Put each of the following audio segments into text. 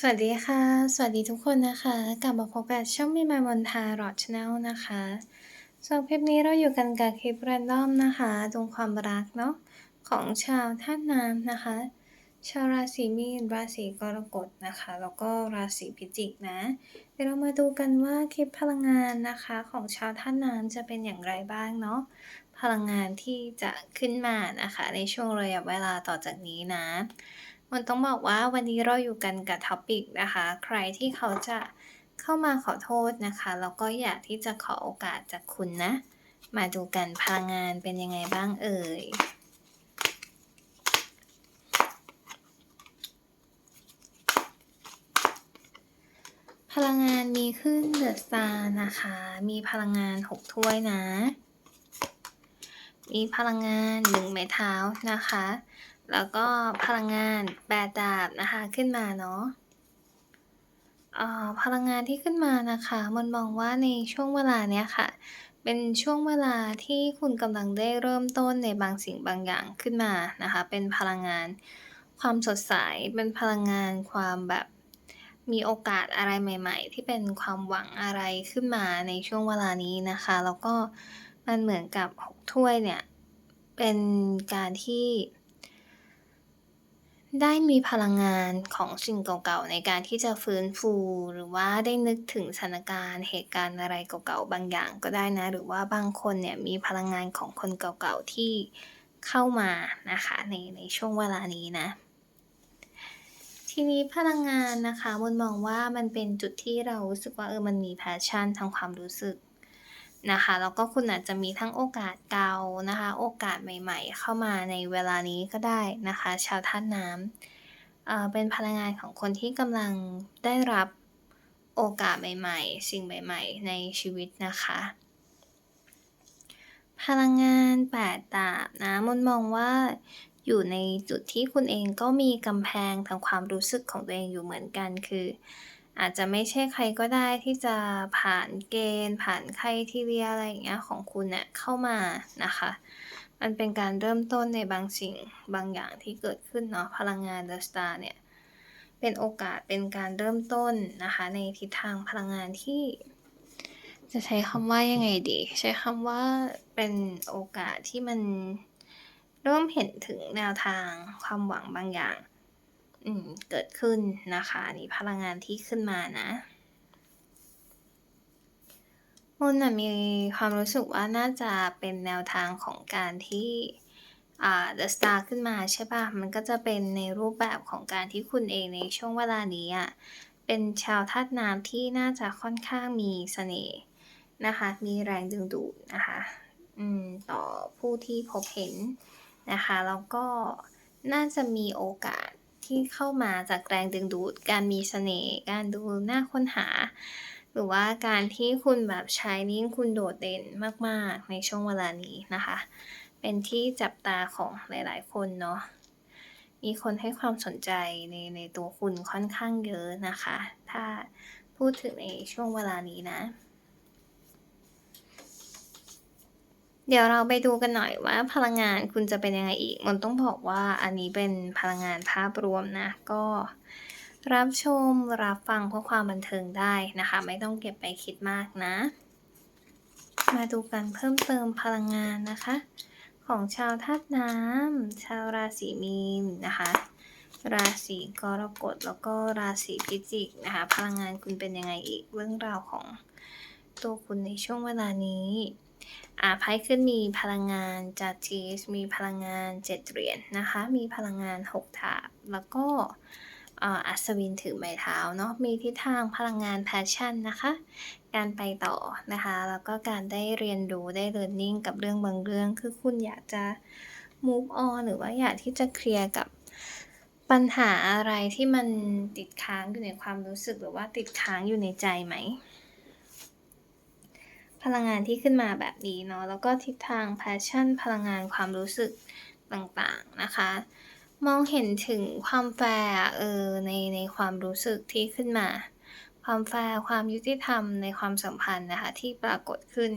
สวัสดีค่ะ สวัสดีทุกคนนะคะ กลับมาพบกับช่อง Me My Mon Tarot Channel นะคะสำหรับคลิปนี้เราอยู่กันกับคลิป Random นะคะดวงความรักเนาะของชาวธาตุน้ำนะคะ ชาวราศีมีนราศีกรกฎนะคะ แล้วก็ราศีพิจิกนะเดี๋ยวเรามาดูกันว่าคลิปพลังงานนะคะของชาวธาตุน้ำจะเป็นอย่างไรบ้างเนาะพลังงานที่จะขึ้นมานะคะ ในช่วงระยะเวลาต่อจากนี้นะ มันต้องบอกว่าวันนี้เราอยู่กันกับท็อปิกนะคะ ใครที่เขาจะเข้ามาขอโทษนะคะ แล้วก็อยากที่จะขอโอกาสจากคุณนะ มาดูกันพลังงานเป็นยังไงบ้างเอ่ยพลังงานมีขึ้นเดอะสตาร์นะคะ มีพลังงานหกถ้วยนะ มีพลังงานหนึ่งไม้เท้านะคะ แล้วก็พลังงานแปดดาบนะคะขึ้นมาเนาะออพลังงานที่ขึ้นมานะคะมันมองว่าในช่วงเวลาเนี้ยค่ะ เป็นช่วงเวลาที่คุณกำลังได้เริ่มต้นในบางสิ่งบางอย่างขึ้นมานะคะ เป็นพลังงานความสดใส เป็นพลังงานความแบบมีโอกาสอะไรใหม่ ๆ ที่เป็นความหวังอะไรขึ้นมาในช่วงเวลานี้นะคะ แล้วก็มันเหมือนกับหกถ้วยเนี่ย เป็นการที่ ได้มีพลังงานของสิ่งเก่าๆ ในการที่จะฟื้นฟู หรือว่าได้นึกถึงสถานการณ์ เหตุการณ์อะไรเก่าๆ บางอย่างก็ได้นะ หรือว่าบางคนเนี่ยมีพลังงานของคนเก่าๆ ที่เข้ามานะคะในในช่วงเวลานี้นะ ทีนี้พลังงานนะคะมนมองว่ามันเป็นจุดที่เรารู้สึกว่าเออมันมี passion ทางความรู้สึก นะคะแล้วก็คุณอาจจะมีทั้งโอกาสเก่านะคะ โอกาสใหม่ ๆ เข้ามาในเวลานี้ก็ได้นะคะ ชาวธาตุน้ำเเป็นพลังงานของคนที่กำลังได้รับโอกาสใหม่ ๆ สิ่งใหม่ ๆ ในชีวิตนะคะ พลังงานแปดดาบนะมนมองว่าอยู่ในจุดที่คุณเองก็มีกำแพงทางความรู้สึกของตัวเองอยู่เหมือนกันคือ อาจจะไม่ใช่ใครก็ได้ที่จะผ่านเกณฑ์ ผ่านใครทีเรียอะไรอย่างเงี้ยของคุณเนี่ยเข้ามานะคะ มันเป็นการเริ่มต้นในบางสิ่งบางอย่างที่เกิดขึ้นเนาะพลังงาน The Star เนี่ยเป็นโอกาสเป็นการเริ่มต้นนะคะ ในทิศทางพลังงานที่ จะใช้คำว่ายังไงดี ใช้คำว่าเป็นโอกาสที่มันเริ่มเห็นถึงแนวทางความหวังบางอย่าง เกิดขึ้นนะคะนี่พลังงานที่ขึ้นมานะมนนะมีความรู้สึกว่าน่าจะเป็นแนวทางของการที่อ่า The Star ขึ้นมาใช่ป่ะมันก็จะเป็นในรูปแบบของการที่คุณเองในช่วงเวลานี้อะเป็นชาวธาตุน้ำที่น่าจะค่อนข้างมีเสน่ห์นะคะ มีแรงดึงดูดนะคะต่อผู้ที่พบเห็นนะคะ แล้วก็น่าจะมีโอกาส ที่เข้ามาจากแรงดึงดูด การมีเสน่ห์ การดูน่าค้นหา หรือว่าการที่คุณแบบ shining คุณโดดเด่นมากๆ ในช่วงเวลานี้นะคะ เป็นที่จับตาของหลาย ๆ คนเนาะ มีคนให้ความสนใจในในตัวคุณค่อนข้างเยอะนะคะ ถ้าพูดถึงในช่วงเวลานี้นะ เดี๋ยวเราไปดูกันหน่อยว่าพลังงานคุณจะเป็นยังไงอีกมนต้องบอกว่าอันนี้เป็นพลังงานภาพรวมนะ ก็รับชมรับฟังเพื่อความบันเทิงได้นะคะ ไม่ต้องเก็บไปคิดมากนะ มาดูกันเพิ่มเติมพลังงานนะคะ ของชาวธาตุน้ำชาวราศีมีนนะคะ ราศีกรกฎแล้วก็ราศีพิจิกนะคะ พลังงานคุณเป็นยังไงอีกเรื่องราวของตัวคุณในช่วงเวลานี้ อาไพ่ขึ้นมีพลังงานจากจีสมีพลังงานเจ็ดเหรียญนนะคะ มีพลังงานหกถาบแล้วก็อัศวินถือไม้เท้าเนาะมีทิศทางพลังงานแพชชั่นนะคะ การไปต่อนะคะ แล้วก็การได้เรียนรู้ได้ learning กับเรื่องบางเรื่อง คือคุณอยากจะ move on หรือว่าอยากที่จะเคลียร์กับปัญหาอะไรที่มันติดค้างอยู่ในความรู้สึกหรือว่าติดค้างอยู่ในใจไหม พลังงานที่ขึ้นมาแบบนี้เนาะแล้วก็ทิศทาง passion พลังงานความรู้สึกต่างๆนะคะ มองเห็นถึงความแฟร์เออในในความรู้สึกที่ขึ้นมา ความแฟร์ความยุติธรรมในความสัมพันธ์นะคะที่ปรากฏขึ้น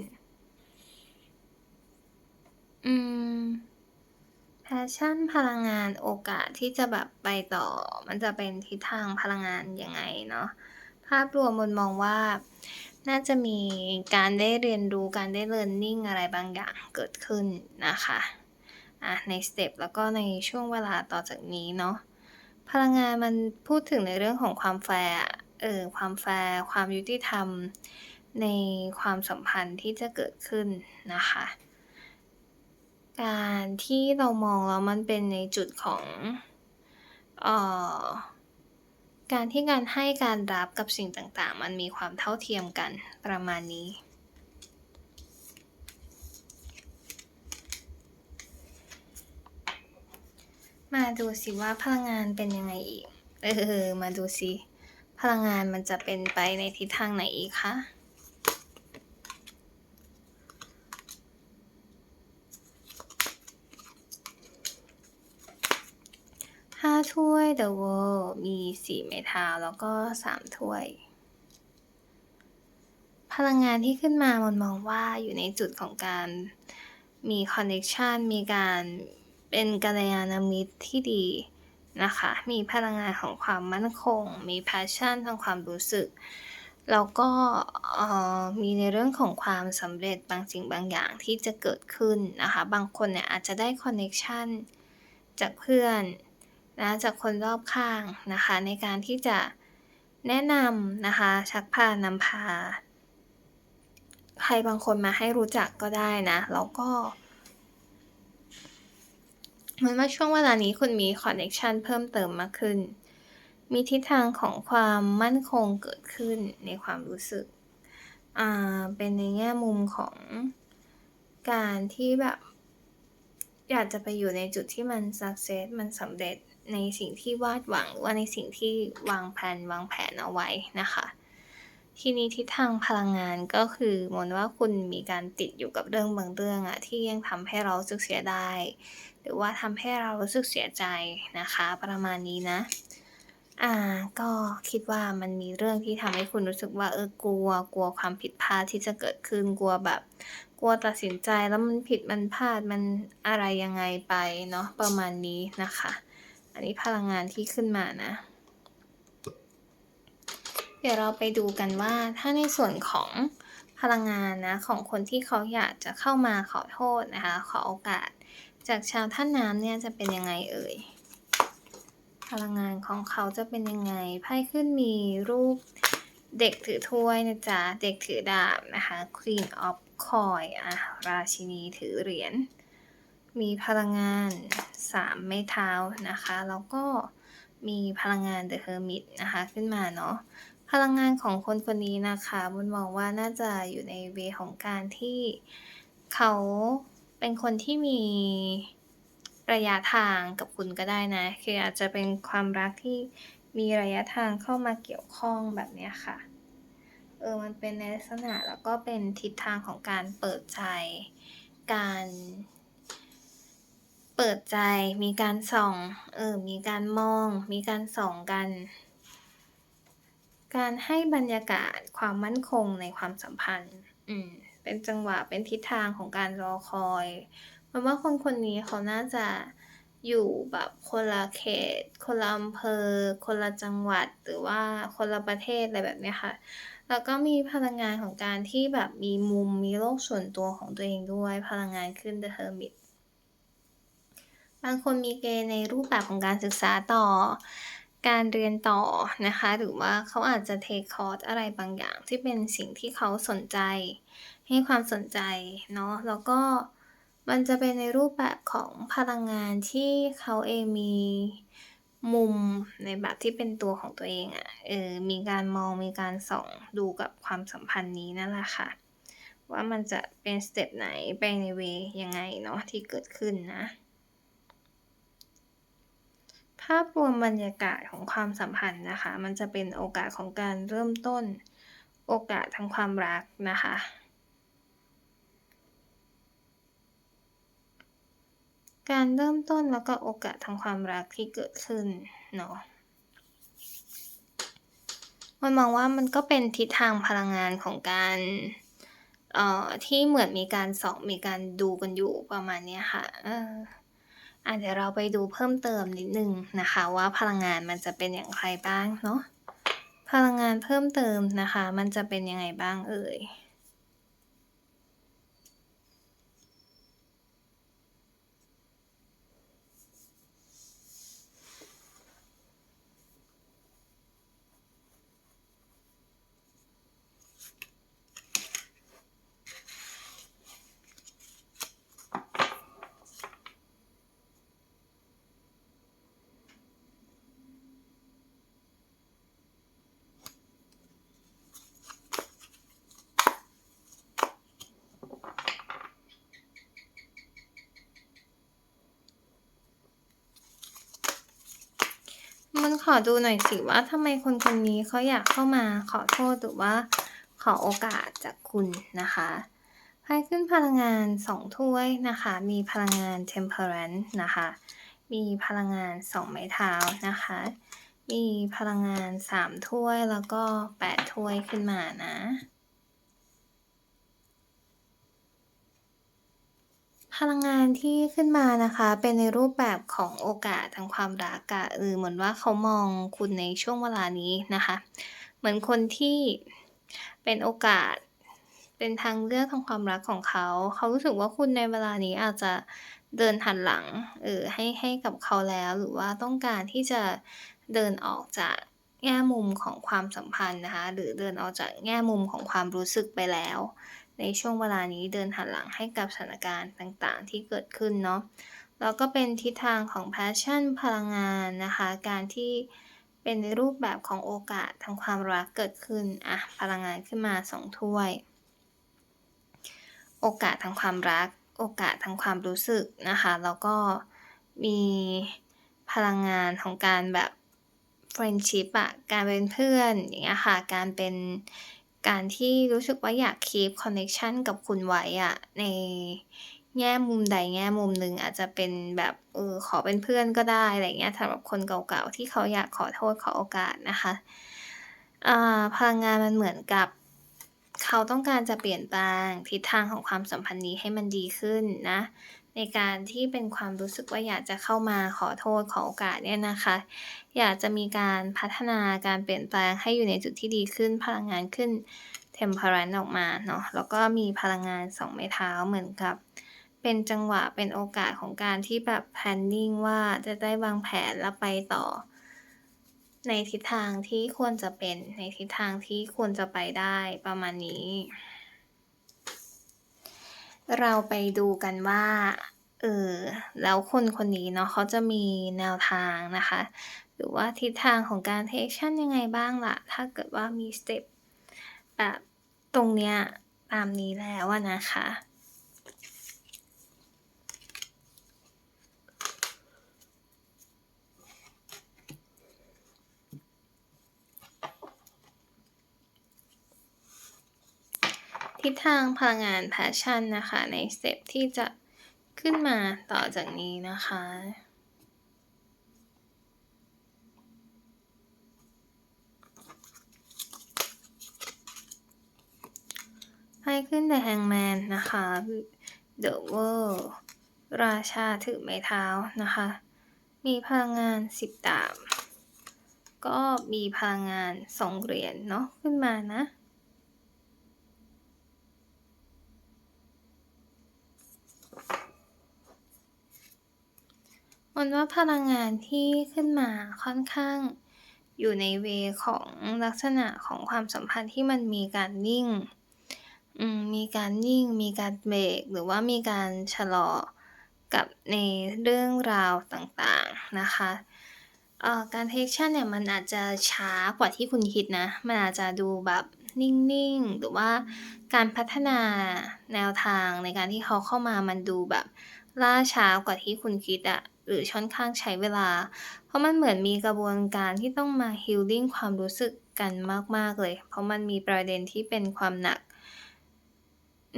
อืม passion พลังงานโอกาสที่จะแบบไปต่อ มันจะเป็นทิศทางพลังงานยังไงเนาะภาพรวมมนมองว่า น่าจะมีการได้เรียนรู้การได้ learning อะไรบางอย่างเกิดขึ้นนะคะอะในสเต็ปแล้วก็ในช่วงเวลาต่อจากนี้เนาะพลังงานมันพูดถึงในเรื่องของความแฟร์เออความแฟร์ความยุติธรรม ในความสัมพันธ์ที่จะเกิดขึ้นนะคะ การที่เรามองแล้วมันเป็นในจุดของเอ่อ การที่การให้การรับกับสิ่งต่างๆ มันมีความเท่าเทียมกันประมาณนี้ มาดูสิว่าพลังงานเป็นยังไงอีก เออ มาดูสิ พลังงานมันจะเป็นไปในทิศทางไหนอีกคะ? 5ถ้วย The World มี4ไม้เท้าแล้วก็3ถ้วย พลังงานที่ขึ้นมามนมองว่าอยู่ในจุดของการมีคอนเน็กชันมีการเป็นกัลยาณมิตรที่ดีนะคะ มีพลังงานของความมั่นคง มี passion ทางความรู้สึก แล้วก็มีในเรื่องของความสำเร็จบางสิ่งบางอย่างที่จะเกิดขึ้นนะคะ บางคนเนี่ยอาจจะได้คอนเน็กชันจากเพื่อน นะจากคนรอบข้างนะคะ ในการที่จะแนะนำนะคะ ชักพานำพา ใครบางคนมาให้รู้จักก็ได้นะแล้วก็เหมือนว่าช่วงเวลานี้คุณมีคอนเน็กชันเพิ่มเติมมากขึ้น มีทิศทางของความมั่นคงเกิดขึ้นในความรู้สึก อ่า เป็นในแง่มุมของการที่แบบ อยากจะไปอยู่ในจุดที่มันสักเซสมันสำเร็จ ในสิ่งที่วาดหวังหรือว่าในสิ่งที่วางแพลนวางแผนเอาไว้นะคะ ทีนี้ทิศทางพลังงานก็คือมนว่าคุณมีการติดอยู่กับเรื่องบางเรื่องอะที่ยังทำให้เราสึกเสียดายหรือว่าทำให้เรารู้สึกเสียใจนะคะ ประมาณนี้นะอ่าก็คิดว่ามันมีเรื่องที่ทำให้คุณรู้สึกว่าเออกลัวกลัวความผิดพลาดที่จะเกิดขึ้นกลัวแบบ กลัวตัดสินใจแล้วมันผิดมันพลาดมันอะไรยังไงไปเนาะประมาณนี้นะคะ อันนี้พลังงานที่ขึ้นมานะ เดี๋ยวเราไปดูกันว่าถ้าในส่วนของพลังงานนะของคนที่เขาอยากจะเข้ามาขอโทษนะคะ ขอโอกาส จากชาวธาน้ำเนี่ยจะเป็นยังไงเอ่ยพลังงานของเขาจะเป็นยังไงไพ่ขึ้นมีรูปเด็กถือถ้วยนะจ๊ะ เด็กถือดาบนะคะ Queen of Coins อะราชินีถือเหรียญ มีพลังงาน3ไม้เท้านะคะ แล้วก็มีพลังงาน The Hermit นะคะขึ้นมาเนาะพลังงานของคนคนนี้นะคะมนมองว่าน่าจะอยู่ในเวของการที่เขาเป็นคนที่มีระยะทางกับคุณก็ได้นะ คืออาจจะเป็นความรักที่มีระยะทางเข้ามาเกี่ยวข้องแบบเนี้ยค่ะ เออ มันเป็นในลักษณะแล้วก็เป็นทิศทางของการเปิดใจ การ เปิดใจ มีการส่อง เออ มีการมอง มีการส่องกัน การให้บรรยากาศความมั่นคงในความสัมพันธ์ อืม เป็นจังหวะ เป็นทิศทางของการรอคอยมนว่าคนคนนี้เขาน่าจะอยู่แบบคนละเขต คนละอำเภอ คนละจังหวัด หรือว่าคนละประเทศอะไรแบบนี้ค่ะ แล้วก็มีพลังงานของการที่แบบมีมุม มีโลกส่วนตัวของตัวเองด้วย พลังงานขึ้น The Hermit บางคนมีเกณฑ์ในรูปแบบของการศึกษาต่อ การเรียนต่อนะคะ หรือว่าเขาอาจจะเทกคอร์สอะไรบางอย่างที่เป็นสิ่งที่เขาสนใจ ให้ความสนใจเนาะ แล้วก็มันจะเป็นในรูปแบบของพลังงานที่เขาเองมีมุมในแบบที่เป็นตัวของตัวเองอะเออ มีการมอง มีการส่องดูกับความสัมพันธ์นี้นั่นแหละค่ะ ว่ามันจะเป็นสเต็ปไหนไปในเวยังไงเนาะที่เกิดขึ้นนะาพรวมบรรยากาศของความสัมพันธ์นะคะ มันจะเป็นโอกาสของการเริ่มต้น โอกาสทางความรักนะคะ การเริ่มต้นแล้วก็โอกาสทางความรักที่เกิดขึ้นเนาะมันมองว่ามันก็เป็นทิศทางพลังงานของการเอ่อที่เหมือนมีการส่องมีการดูกันอยู่ประมาณนี้ค่ะเออ อ่าเดี๋ยวเราไปดูเพิ่มเติมนิดหนึ่งนะคะว่าพลังงานมันจะเป็นอย่างไรบ้างเนาะพลังงานเพิ่มเติมนะคะ มันจะเป็นยังไงบ้างเอ่ย? ขอดูหน่อยสิว่าทำไมคนคนนี้เขาอยากเข้ามาขอโทษหรือว่าขอโอกาสจากคุณนะคะไพ่ขึ้นพลังงาน2ถ้วยนะคะ มีพลังงาน Temperance นะคะ มีพลังงาน2ไม้เท้านะคะ มีพลังงาน3ถ้วยแล้วก็8ถ้วยขึ้นมานะ พลังงานที่ขึ้นมานะคะ เป็นในรูปแบบของโอกาสทางความรักอะเออเหมือนว่าเขามองคุณในช่วงเวลานี้นะคะ เหมือนคนที่เป็นโอกาสเป็นทางเลือกทางความรักของเขา เขารู้สึกว่าคุณในเวลานี้อาจจะเดินหันหลังเออให้ให้กับเขาแล้ว หรือว่าต้องการที่จะเดินออกจากแง่มุมของความสัมพันธ์นะคะ หรือเดินออกจากแง่มุมของความรู้สึกไปแล้ว ในช่วงเวลานี้เดินหันหลังให้กับสถานการณ์ต่างๆ ที่เกิดขึ้นเนาะแล้วก็เป็นทิศทางของ passion พลังงานนะคะ การที่เป็นในรูปแบบของโอกาสทางความรักเกิดขึ้นอะพลังงานขึ้นมา2ถ้วย โอกาสทางความรัก โอกาสทางความรู้สึกนะคะ แล้วก็มีพลังงานของการแบบ friendship อะการเป็นเพื่อนอย่างเงี้ยค่ะ การเป็น การที่รู้สึกว่าอยาก keep connection กับคุณไว้อะในแง่มุมใดแง่มุมหนึ่งอาจจะเป็นแบบเออขอเป็นเพื่อนก็ได้อะไรเงี้ยสำหรับคนเก่าๆที่เขาอยากขอโทษขอโอกาสนะคะอ่าพลังงานมันเหมือนกับ เขาต้องการจะเปลี่ยนแปลงทิศทางของความสัมพันธ์นี้ให้มันดีขึ้นนะ ในการที่เป็นความรู้สึกว่าอยากจะเข้ามาขอโทษขอโอกาสเนี่ยนะคะ อยากจะมีการพัฒนาการเปลี่ยนแปลงให้อยู่ในจุดที่ดีขึ้นพลังงานขึ้น Temperance ออกมาเนาะแล้วก็มีพลังงาน2ไม้เท้าเหมือนกับ เป็นจังหวะเป็นโอกาสของการที่แบบ planning ว่าจะได้วางแผนแล้วไปต่อ ในทิศทางที่ควรจะเป็นในทิศทางที่ควรจะไปได้ประมาณนี้ เราไปดูกันว่า เออ แล้วคนคนนี้เนาะเขาจะมีแนวทางนะคะ หรือว่าทิศทางของการเทคชั่นยังไงบ้างล่ะ ถ้าเกิดว่ามีสเต็ปแบบตรงเนี้ยตามนี้แล้วอะนะคะ ทิศทางพลังงาน passion นะคะ ในสเต็ปที่จะขึ้นมาต่อจากนี้นะคะ ไพ่ขึ้น The Hangman นะคะ The World ราชาถือไม้เท้านะคะ มีพลังงาน10ดาบก็มีพลังงาน2เหรียญเนาะขึ้นมานะ นว่าพลังงานที่ขึ้นมาค่อนข้างอยู่ในเวของลักษณะของความสัมพันธ์ที่มันมีการนิ่งมมีการนิ่ง มีการเบรก หรือว่ามีการชะลอกับในเรื่องราวต่างๆนะคะการ take action เนี่ยมันอาจจะช้ากว่าที่คุณคิดนะ มันอาจจะดูแบบนิ่งๆ หรือว่าการพัฒนาแนวทางในการที่เขาเข้ามามันดูแบบล่าช้ากว่าที่คุณคิดอะ หรือค่อนข้างใช้เวลา เพราะมันเหมือนมีกระบวนการที่ต้องมา healing ความรู้สึกกันมาก ๆ เลย เพราะมันมีประเด็นที่เป็นความหนัก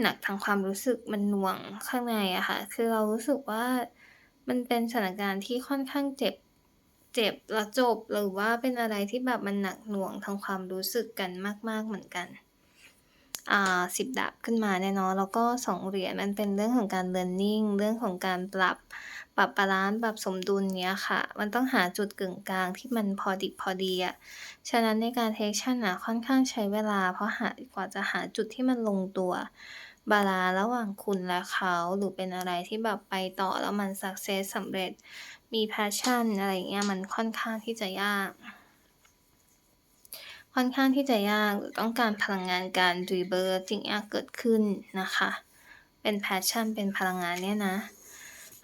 หนักทางความรู้สึกมันหน่วงข้างในอะค่ะ คือเรารู้สึกว่ามันเป็นสถานการณ์ที่ค่อนข้างเจ็บ เจ็บแล้วจบ หรือว่าเป็นอะไรที่แบบมันหนักหน่วงทางความรู้สึกกันมาก ๆ เหมือนกัน อ่า10ดาบขึ้นมาเนี่ยเนแล้วก็2เหรียญมันเป็นเรื่องของการ learning เรื่องของการปรับปรับบาลันซ์ปรับสมดุลเงี้ยค่ะ มันต้องหาจุดกึ่งกลางที่มันพอดิบพอดีอะฉะนั้นในการเทกชั่นน่ะค่อนข้างใช้เวลา เพราะหากว่าจะหาจุดที่มันลงตัวบาลันซ์ระหว่างคุณและเขาหรือเป็นอะไรที่แบบไปต่อแล้วมันสักเซสสำเร็จมี passion อะไรเงี้ยมันค่อนข้างที่จะยาก ค่อนข้างที่จะยากหรือต้องการพลังงานการ rebirth อย่งเงี้ยเกิดขึ้นนะคะ เป็น passion เป็นพลังงานเนี่ยนะ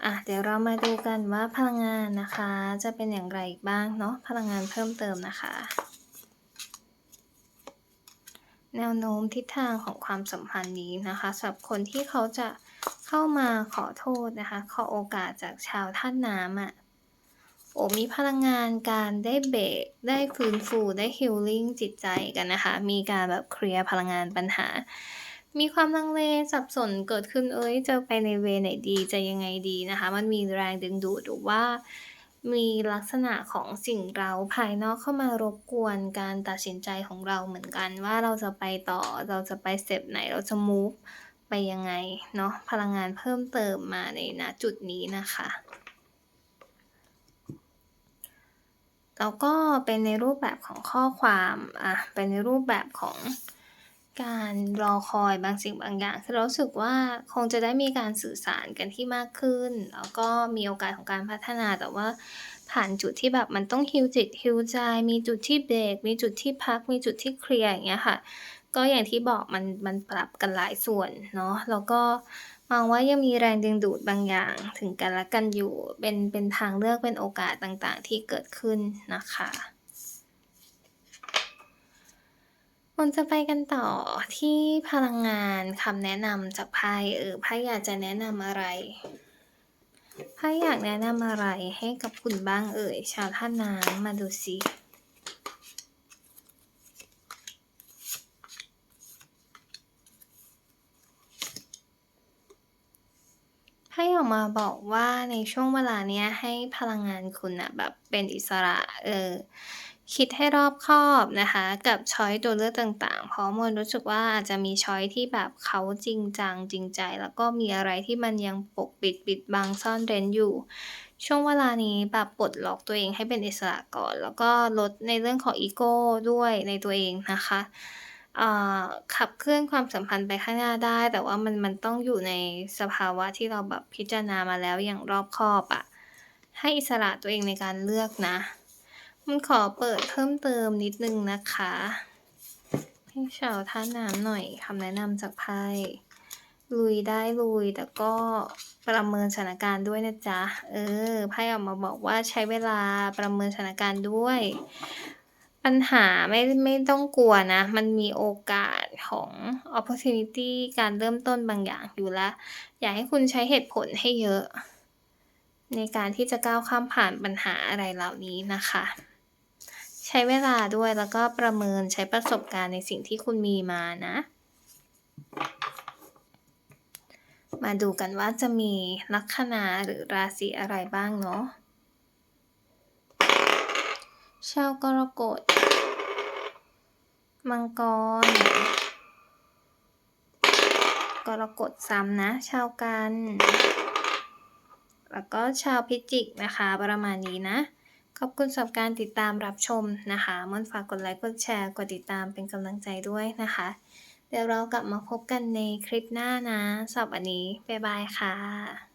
อะเดี๋ยวเรามาดูกันว่าพลังงานนะคะ จะเป็นอย่างไรบ้างเนาะพลังงานเพิ่มเติมนะคะ แนวโน้มทิศทางของความสัมพันธ์นี้นะคะสำหรับคนที่เขาจะเข้ามาขอโทษนะคะ ขอโอกาสจากชาวธาตุน้ำอะ โอ้มีพลังงานการได้เบรกได้ฟื้นฟูได้ healing จิตใจกันนะคะ มีการแบบเคลียร์พลังงานปัญหา มีความลังเลสับสนเกิดขึ้นเอ๊ยจะไปในเวไหนดีจะยังไงดีนะคะ มันมีแรงดึงดูดหรือว่า มีลักษณะของสิ่งเราภายนอกเข้ามารบกวนการตัดสินใจของเราเหมือนกันว่าเราจะไปต่อเราจะไปสเต็ปไหนเราจะมูฟไปยังไงเนาะพลังงานเพิ่มเติมมาในณจุดนี้นะคะ แล้วก็เป็นในรูปแบบของข้อความอะเป็นในรูปแบบของการรอคอยบางสิ่งบางอย่างคือเราสึกว่าคงจะได้มีการสื่อสารกันที่มากขึ้น แล้วก็มีโอกาสของการพัฒนาแต่ว่าผ่านจุดที่แบบมันต้อง heal จิต heal ใจ มีจุดที่เบรก มีจุดที่พัก มีจุดที่เคลียร์อย่างเงี้ยค่ะ ก็อย่างที่บอกมันมันปรับกันหลายส่วนเนาะแล้วก็ มองว่ายังมีแรงดึงดูดบางอย่างถึงกันและกันอยู่ เป็นเป็นทางเลือกเป็นโอกาสต่างๆ ที่เกิดขึ้นนะคะมันจะไปกันต่อที่พลังงานคำแนะนำจากไพ่เออไพ่อยากจะแนะนำอะไรไพ่อยากแนะนำอะไรให้กับคุณบ้างเอ่ยชาวธาตุน้ำมาดูซิ ไพ่ออกมาบอกว่าในช่วงเวลาเนี้ยให้พลังงานคุณน่ะแบบเป็นอิสระ เออ คิดให้รอบคอบนะคะ กับช้อยตัวเลือกต่างๆ เพราะมวลรู้สึกว่าอาจจะมีช้อยที่แบบเขาจริงจังจริงใจ แล้วก็มีอะไรที่มันยังปกปิดปิดบังซ่อนเร้นอยู่ ช่วงเวลานี้แบบปลดล็อกตัวเองให้เป็นอิสระก่อน แล้วก็ลดในเรื่องของอีโก้ด้วยในตัวเองนะคะ อ่าขับเคลื่อนความสัมพันธ์ไปข้างหน้าได้ แต่ว่ามันมันต้องอยู่ในสภาวะที่เราแบบพิจารณามาแล้วอย่างรอบคอบอะให้อิสระตัวเองในการเลือกนะ มันขอเปิดเพิ่มเติมนิดนึงนะคะให้ชาวธาตุน้ำหน่อยคำแนะนำจากไพ่ลุยได้ลุยแต่ก็ประเมินสถานการณ์ด้วยนะจ๊ะ เออไพ่ออกมาบอกว่าใช้เวลาประเมินสถานการณ์ด้วย ปัญหาไม่ไม่ต้องกลัวนะ มันมีโอกาสของออปพอร์ทูนิตีการเริ่มต้นบางอย่างอยู่แล้ว อยากให้คุณใช้เหตุผลให้เยอะ ในการที่จะก้าวข้ามผ่านปัญหาอะไรเหล่านี้นะคะ ใช้เวลาด้วยแล้วก็ประเมินใช้ประสบการณ์ในสิ่งที่คุณมีมานะ มาดูกันว่าจะมีลัคนาหรือราศีอะไรบ้างเนาะชาวกรกฎ มังกร กรกฎซ้ำนะ ชาวกัน แล้วก็ชาวพิจิกนะคะ ประมาณนี้นะ ขอบคุณสำหรับการติดตามรับชมนะคะม่อนฝากกดไลค์ กดแชร์ กดติดตามเป็นกำลังใจด้วยนะคะ เดี๋ยวเรากลับมาพบกันในคลิปหน้านะสำหรับวันนี้ บ๊ายบายค่ะ